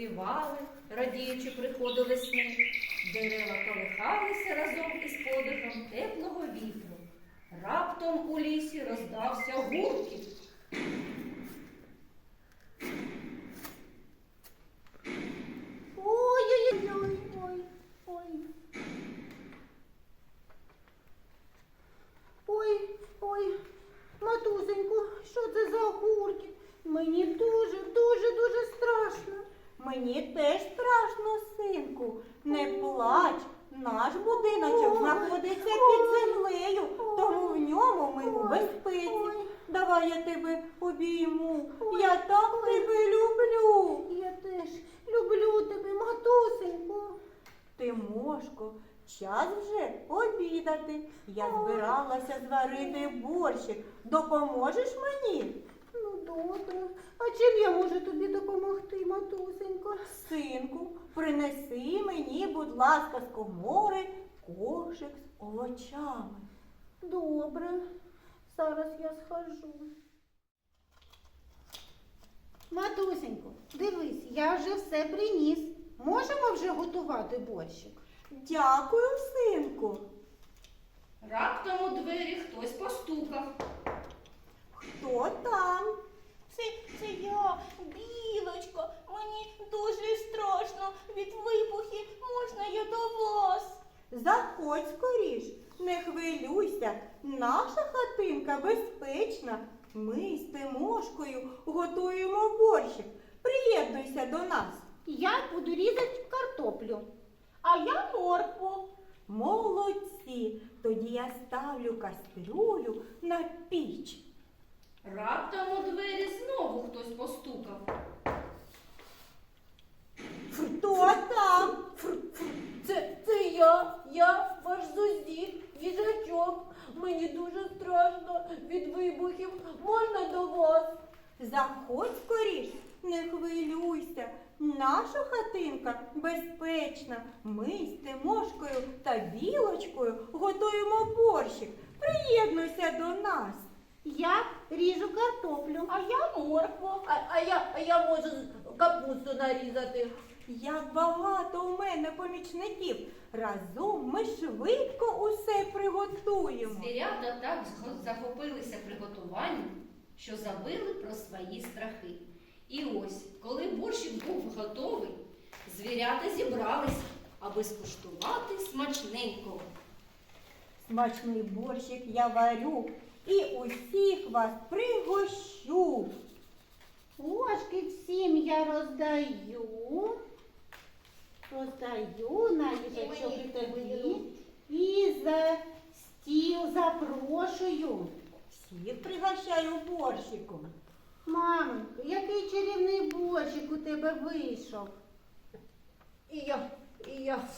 співали, радіючи приходу весни. Дерева колихалися разом із подихом теплого вітру. Раптом у лісі роздався гуркіт. Матусеньку, що це за гуркіт? Мені дуже, дуже, дуже. Мені теж страшно, синку. Не плач. Наш будиночок знаходиться під землею, тому в ньому ми у безпеці. Давай я тебе обійму. Я так тебе люблю. Я теж люблю тебе, матусеньку. Тимошко, час вже обідати. Я збиралася зварити борщик. Допоможеш мені? Добре. А чим я можу тобі допомогти, матусенько? Синку, принеси мені, будь ласка, з комори кошик з овочами. Добре, зараз я схожу. Матусенько, дивись, я вже все приніс. Можемо вже готувати борщик? Дякую, синку. Раптом у двері хтось постукав. Хто там? Це, це я, білочко. Мені дуже страшно від Можна я до вас? Заходь скоріш, не хвилюйся. Наша хатинка безпечна. Ми з Тимошкою готуємо борщик. Приєднуйся до нас. Я буду різати картоплю. А я моркву. Молодці. Тоді я ставлю кастрюлю на піч. Раптом у двері знову хтось постукав. Хто там? Це, це я, я ваш сусід, їжачок. Мені дуже страшно від вибухів. Можна до вас? Заходь скоріш, не хвилюйся. Наша хатинка безпечна. Ми з Тимошкою та Білочкою готуємо борщик. Приєднуйся до нас. Я ріжу картоплю. А я моркву. А, а я, а я можу капусту нарізати. Як багато у мене помічників. Разом ми швидко усе приготуємо. Звірята так захопилися приготуванням, що забили про свої страхи. І ось, коли борщик був готовий, звірята зібрались, аби скуштувати смачненького. Смачний борщик я варю і усіх вас пригощу. Ложки всім я роздаю. Роздаю на їжачок і тобі. І за стіл запрошую. Всіх пригощаю борщиком. Маменько, який чарівний борщик у тебе вийшов. І я, і я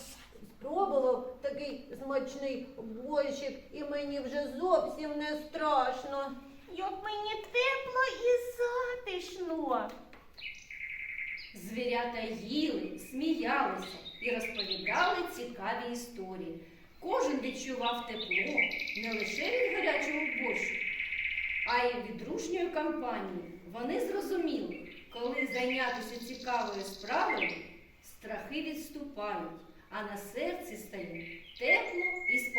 спробував такий смачний борщик, і мені вже зовсім не страшно. Як мені тепло і затишно. Звірята їли, сміялися і розповідали цікаві історії. Кожен відчував тепло не лише від гарячого борщу, а й від дружньої компанії. Вони зрозуміли, коли зайнятися цікавою справою, страхи відступають, а на серці стає тепло і спокійно.